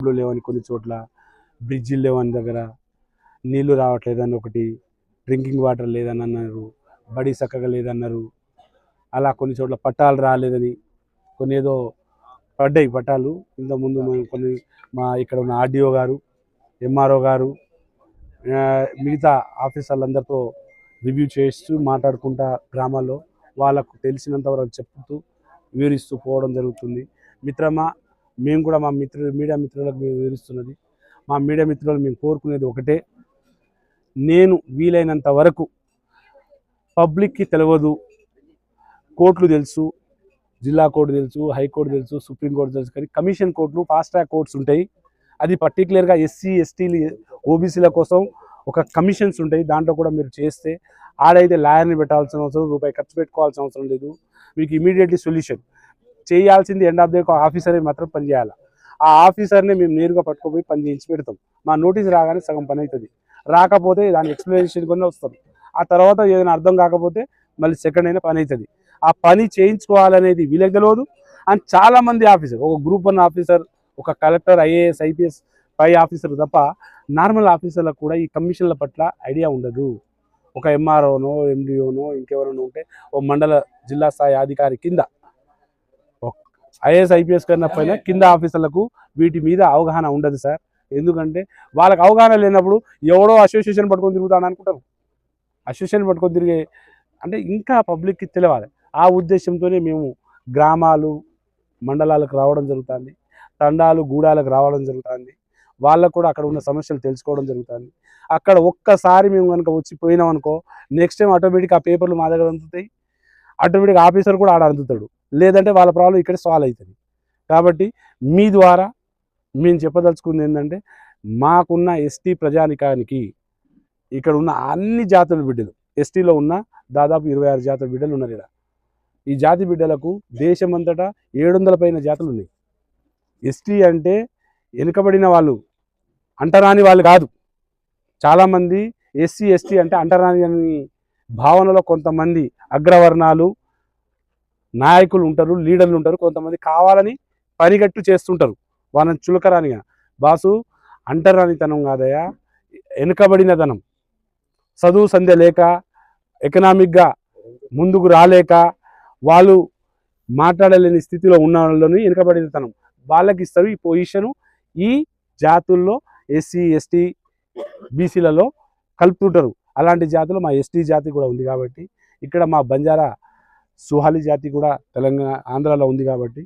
రోడ్లు లేవని కొన్ని చోట్ల బ్రిడ్జిలు లేవని దగ్గర నీళ్ళు రావట్లేదని ఒకటి డ్రింకింగ్ వాటర్ లేదని అన్నారు బడి చక్కగా లేదన్నారు అలా కొన్ని చోట్ల పట్టాలు రాలేదని కొన్ని ఏదో పడ్డాయి పట్టాలు. ఇంతకుముందు మేము కొన్ని మా ఇక్కడ ఉన్న ఆర్డీఓ గారు ఎంఆర్ఓ గారు మిగతా ఆఫీసర్లందరితో రివ్యూ చేస్తూ మాట్లాడుకుంటా గ్రామాల్లో వాళ్ళకు తెలిసినంత వరకు చెప్తూ వివరిస్తూ పోవడం జరుగుతుంది. మిత్రమా మేము కూడా మా మిత్రులు మీడియా మిత్రులకు మేము వివరిస్తున్నది. మా మీడియా మిత్రులు మేము కోరుకునేది ఒకటే. నేను వీలైనంత వరకు పబ్లిక్కి తెలియదు కోర్టులు తెలుసు జిల్లా కోర్టు తెలుసు హైకోర్టు తెలుసు సుప్రీంకోర్టు తెలుసు. కానీ కమిషన్ కోర్టులు ఫాస్ట్ ట్రాక్ కోర్ట్స్ ఉంటాయి. అది పర్టికులర్గా ఎస్సీ ఎస్టీలు ఓబీసీల కోసం ఒక కమిషన్స్ ఉంటాయి. దాంట్లో కూడా మీరు చేస్తే ఆడైతే లాయర్ని పెట్టాల్సిన అవసరం రూపాయి ఖర్చు పెట్టుకోవాల్సిన అవసరం లేదు. మీకు ఇమీడియట్లీ సొల్యూషన్. చేయాల్సింది ఎండ్ ఆఫ్ ద ఆఫీసర్ మాత్రం పని చేయాలి? ఆ ఆఫీసర్ని మేము నేరుగా పట్టుకుపోయి పని చేయించి పెడతాం. మా నోటీస్ రాగానే సగం పని అవుతుంది రాకపోతే దాని ఎక్స్ప్లెనేషన్ కొన్ని వస్తాం. ఆ తర్వాత ఏదైనా అర్థం కాకపోతే మళ్ళీ సెకండ్ అయినా పని అవుతుంది ఆ పని చేయించుకోవాలనేది వీళ్ళకి తెలియదు అండ్ చాలామంది ఆఫీసర్ ఒక గ్రూప్ వన్ ఆఫీసర్ ఒక కలెక్టర్ ఐఏఎస్ ఐపీఎస్ పై ఆఫీసర్ తప్ప నార్మల్ ఆఫీసర్లకు కూడా ఈ కమిషన్ల పట్ల ఐడియా ఉండదు. ఒక ఎంఆర్ఓనో ఎండిఓనో ఇంకెవరైనా ఉంటే ఓ మండల జిల్లా స్థాయి అధికారి కింద ఐఏఎస్ ఐపీఎస్ కన్నా పైన కింద ఆఫీసర్లకు వీటి మీద అవగాహన ఉండదు సార్. ఎందుకంటే వాళ్ళకి అవగాహన లేనప్పుడు ఎవడో అసోసియేషన్ పట్టుకొని తిరుగుతాను అనుకుంటారు. అసోసియేషన్ పట్టుకొని తిరిగే అంటే ఇంకా పబ్లిక్కి తెలియాలి ఆ ఉద్దేశంతోనే మేము గ్రామాలు మండలాలకు రావడం జరుగుతుంది. తండాలు గూడాలకు రావడం జరుగుతుంది. వాళ్ళకు కూడా అక్కడ ఉన్న సమస్యలు తెలుసుకోవడం జరుగుతుంది. అక్కడ ఒక్కసారి మేము కనుక వచ్చి పోయినాం అనుకో నెక్స్ట్ టైం ఆటోమేటిక్ ఆ పేపర్లు మా దగ్గర అందుతాయి. ఆటోమేటిక్ ఆఫీసర్ కూడా ఆడ అందుతాడు. లేదంటే వాళ్ళ ప్రాబ్లం ఇక్కడ సాల్వ్ అవుతుంది కాబట్టి మీ ద్వారా మేము చెప్పదలుచుకుంది ఏంటంటే మాకున్న ఎస్టీ ప్రజానికానికి ఇక్కడ ఉన్న అన్ని జాతుల బిడ్డలు ఎస్టీలో ఉన్న దాదాపు ఇరవై ఆరు జాతుల బిడ్డలు ఉన్నారు ఇక్కడ. ఈ జాతి బిడ్డలకు దేశమంతటా ఏడు వందల పైన జాతులు ఉన్నాయి. ఎస్టీ అంటే వెనుకబడిన వాళ్ళు అంటరాని వాళ్ళు కాదు. చాలామంది ఎస్సీ ఎస్టీ అంటే అంటరాని అని భావనలో కొంతమంది అగ్రవర్ణాలు నాయకులు ఉంటారు లీడర్లు ఉంటారు కొంతమంది కావాలని పనిగట్టు చేస్తుంటారు. వాళ్ళని చులకరానిగా. బాసు అంటరానితనం కాదయా వెనుకబడినతనం చదువు సంధ్య లేక ఎకనామిక్గా ముందుకు రాలేక వాళ్ళు మాట్లాడలేని స్థితిలో ఉన్న వాళ్ళని వెనుకబడినతనం వాళ్ళకి ఇస్తారు ఈ పొజిషను ఈ జాతుల్లో ఎస్సీ ఎస్టీ బీసీలలో కలుపుతుంటారు. అలాంటి జాతులు మా ఎస్టీ జాతి కూడా ఉంది కాబట్టి ఇక్కడ మా బంజారా సుహాలి జాతి కూడా తెలంగాణ ఆంధ్రాలో ఉంది కాబట్టి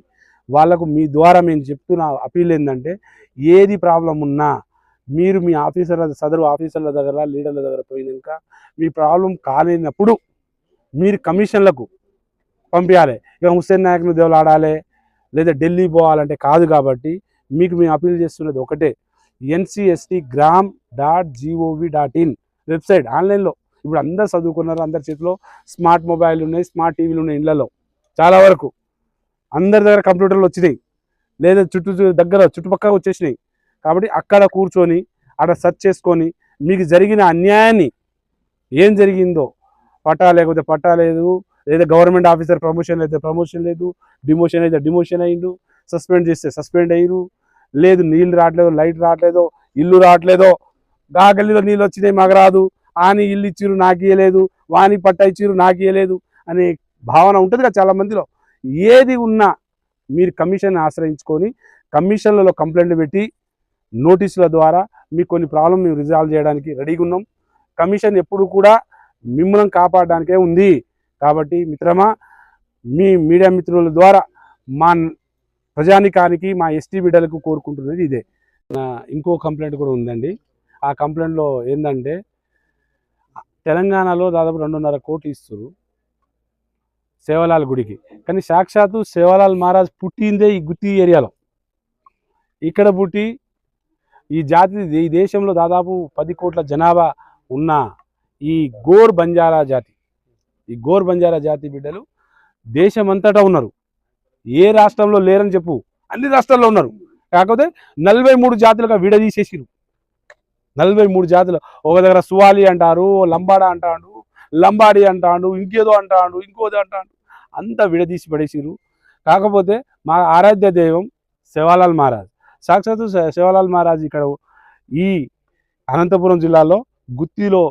వాళ్ళకు మీ ద్వారా మేము చెప్తున్న అపీల్ ఏంటంటే ఏది ప్రాబ్లం ఉన్నా మీరు మీ ఆఫీసర్ల సదరు ఆఫీసర్ల దగ్గర లీడర్ల దగ్గర పోయినాక మీ ప్రాబ్లం కాలేనప్పుడు మీరు కమిషన్లకు పంపించాలి ఇక హుస్సేన్ నాయక్ను దేవులాడాలి లేదా ఢిల్లీ పోవాలంటే కాదు కాబట్టి మీకు మేము అపీల్ చేస్తున్నది ఒకటే. NCST gram dot gov dot in website ఆన్లైన్లో ఇప్పుడు అందరు చదువుకున్నారు అందరి చేతిలో స్మార్ట్ మొబైల్ ఉన్నాయి స్మార్ట్ టీవీలు ఉన్నాయి ఇళ్ళలో చాలా వరకు. అందరి దగ్గర కంప్యూటర్లు వచ్చినాయి. లేదా చుట్టూ దగ్గర చుట్టుపక్కల వచ్చేసినాయి. కాబట్టి అక్కడ కూర్చొని అక్కడ సెర్చ్ చేసుకొని మీకు జరిగిన అన్యాయాన్ని ఏం జరిగిందో పట్టా లేకపోతే పట్టా లేదు లేదా గవర్నమెంట్ ఆఫీసర్ ప్రమోషన్ అయితే ప్రమోషన్ లేదు డిమోషన్ అయితే డిమోషన్ అయ్యిండు సస్పెండ్ చేస్తే సస్పెండ్ అయ్యారు లేదు నీళ్ళు రావట్లేదు లైట్ రావట్లేదు ఇల్లు రావట్లేదో గా గల్లీలో నీళ్ళు వచ్చినాయి మాకు రాదు. ఆని ఇల్లు ఇచ్చిరు నాకు ఇయ్యలేదు వాని పట్ట ఇచ్చిరు నాకు ఇయ్యలేదు అనే భావన ఉంటుంది కదా చాలా మందిలో. ఏది ఉన్నా మీరు కమిషన్ ఆశ్రయించుకొని కమిషన్లలో కంప్లైంట్ పెట్టి నోటీసుల ద్వారా మీకు కొన్ని ప్రాబ్లం మేము రిజాల్వ్ చేయడానికి రెడీగా ఉన్నాం. కమిషన్ ఎప్పుడు కూడా మిమ్మల్ని కాపాడడానికే ఉంది. కాబట్టి మిత్రమా మీ మీడియా మిత్రుల ద్వారా మా ప్రజానికానికి మా ఎస్టీ బిడ్డలకు కోరుకుంటున్నది ఇదే. ఇంకో కంప్లైంట్ కూడా ఉందండి. ఆ కంప్లైంట్లో ఏంటంటే తెలంగాణలో దాదాపు రెండున్నర కోట్లు ఇస్తారు సేవలాల్ గుడికి. కానీ సాక్షాత్తు సేవలాల్ మహారాజ్ పుట్టిందే ఈ గుత్తి ఏరియాలో. ఇక్కడ పుట్టి ఈ జాతి ఈ దేశంలో దాదాపు పది కోట్ల జనాభా ఉన్న ఈ గోర్ బంజారా జాతి. ఈ గోర్ బంజారా జాతి బిడ్డలు దేశమంతటా ఉన్నారు. ఏ రాష్ట్రంలో లేరని చెప్పు అన్ని రాష్ట్రాల్లో ఉన్నారు. కాకపోతే నలభై మూడు జాతులుగా విడదీసేసిరు నలభై మూడు జాతులు. ఒక దగ్గర సువాలి అంటారు లంబాడా అంటాడు లంబాడి అంటాడు ఇంకేదో అంటాడు ఇంకోదో అంటాడు. అంతా విడదీసి పడేసిరు కాకపోతే మా ఆరాధ్య దైవం శివాలాల్ మహారాజ్. సాక్షాత్ శివాలాల్ శివలాల్ మహారాజ్ ఇక్కడ ఈ అనంతపురం జిల్లాలో గుత్తిలో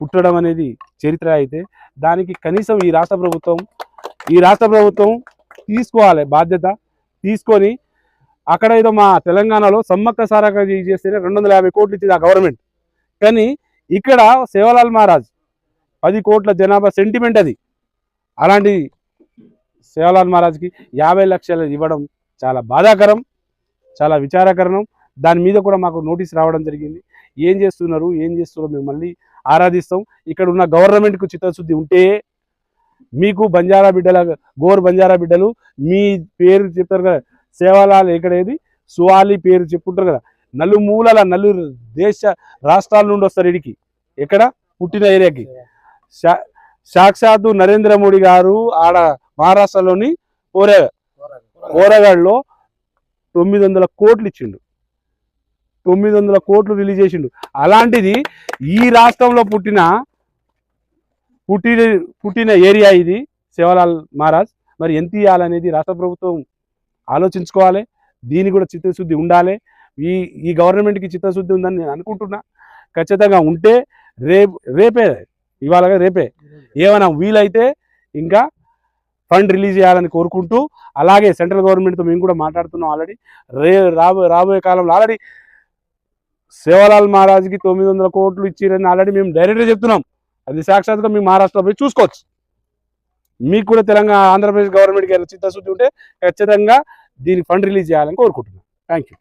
పుట్టడం అనేది చరిత్ర అయితే దానికి కనీసం ఈ రాష్ట్ర ప్రభుత్వం ఈ రాష్ట్ర ప్రభుత్వం తీసుకోవాలి బాధ్యత. తీసుకొని అక్కడ ఏదో మా తెలంగాణలో సమ్మక్క సారక చేస్తేనే రెండు వందల యాభై కోట్లు ఇచ్చింది ఆ గవర్నమెంట్. కానీ ఇక్కడ సేవలాల్ మహారాజ్ పది కోట్ల జనాభా సెంటిమెంట్ అది. అలాంటి సేవలాల్ మహారాజ్కి యాభై లక్షలు ఇవ్వడం చాలా బాధాకరం చాలా విచారకరణం. దాని మీద కూడా మాకు నోటీస్ రావడం జరిగింది. ఏం చేస్తున్నారు ఏం చేస్తున్నారు మేము మళ్ళీ ఆరాధిస్తాం. ఇక్కడ ఉన్న గవర్నమెంట్కు చిత్తశుద్ధి ఉంటే మీకు బంజారా బిడ్డల గోర్ బంజారా బిడ్డలు మీ పేరు చెప్తారు కదా సేవలాల్ ఎక్కడేది సువాలి పేరు చెప్పుంటారు కదా. నలుమూలల నలు దేశ రాష్ట్రాల నుండి వస్తారు ఇడికి. ఎక్కడ? పుట్టిన ఏరియాకి. సా- సాక్షాత్తు నరేంద్ర మోడీ గారు ఆడ మహారాష్ట్రలోని ఓరే ఓరగాడ్లో తొమ్మిది వందల కోట్లు ఇచ్చిండు. తొమ్మిది వందల కోట్లు రిలీజ్ చేసిండు. అలాంటిది ఈ రాష్ట్రంలో పుట్టిన పుట్టిన పుట్టిన ఏరియా ఇది సేవలాల్ మహారాజ్. మరి ఎంత ఇవ్వాలనేది రాష్ట్ర ప్రభుత్వం ఆలోచించుకోవాలి. దీనికి కూడా చిత్తశుద్ధి ఉండాలి. ఈ ఈ గవర్నమెంట్కి చిత్తశుద్ధి ఉందని నేను అనుకుంటున్నా. ఖచ్చితంగా ఉంటే రేపు రేపే ఇవాళ రేపే. ఏమైనా వీలైతే ఇంకా ఫండ్ రిలీజ్ చేయాలని కోరుకుంటూ అలాగే సెంట్రల్ గవర్నమెంట్తో మేము కూడా మాట్లాడుతున్నాం ఆల్రెడీ. రే రాబోయే రాబోయే కాలంలో ఆల్రెడీ సేవలాల్ మహారాజ్కి తొమ్మిది వందల కోట్లు ఇచ్చిరని ఆల్రెడీ మేము డైరెక్ట్గా చెప్తున్నాం. అది సాక్షాత్గా మీ మహారాష్ట్రలో పోయి చూసుకోవచ్చు. మీకు కూడా తెలంగాణ ఆంధ్రప్రదేశ్ గవర్నమెంట్కి చిత్తశుద్ధి ఉంటే ఖచ్చితంగా దీన్ని ఫండ్ రిలీజ్ చేయాలని కోరుకుంటున్నాను థ్యాంక్ యూ